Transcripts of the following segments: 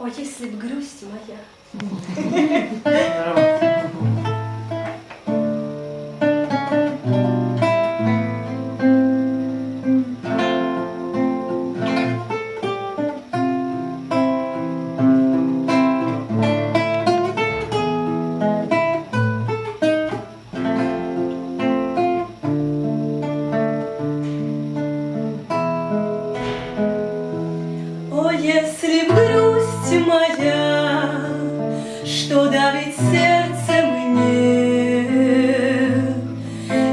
О, если б грусть моя. Если б грусть моя, что давит сердце мне,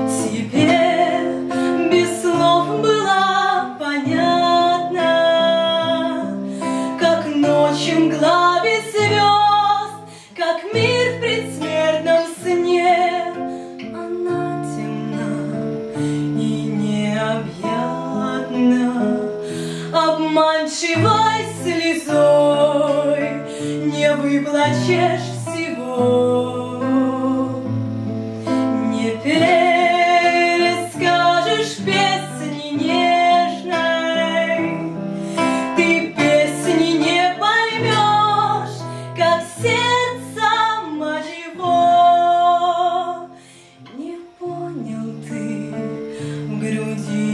Тебе без слов была понятна, Как ночью мгла звезд, Как мир в предсмертном сне. Она темна и необъятна, выплачешь всего. Не перескажешь песни нежной, Ты песни не поймешь, как сердце моего. Не понял ты в груди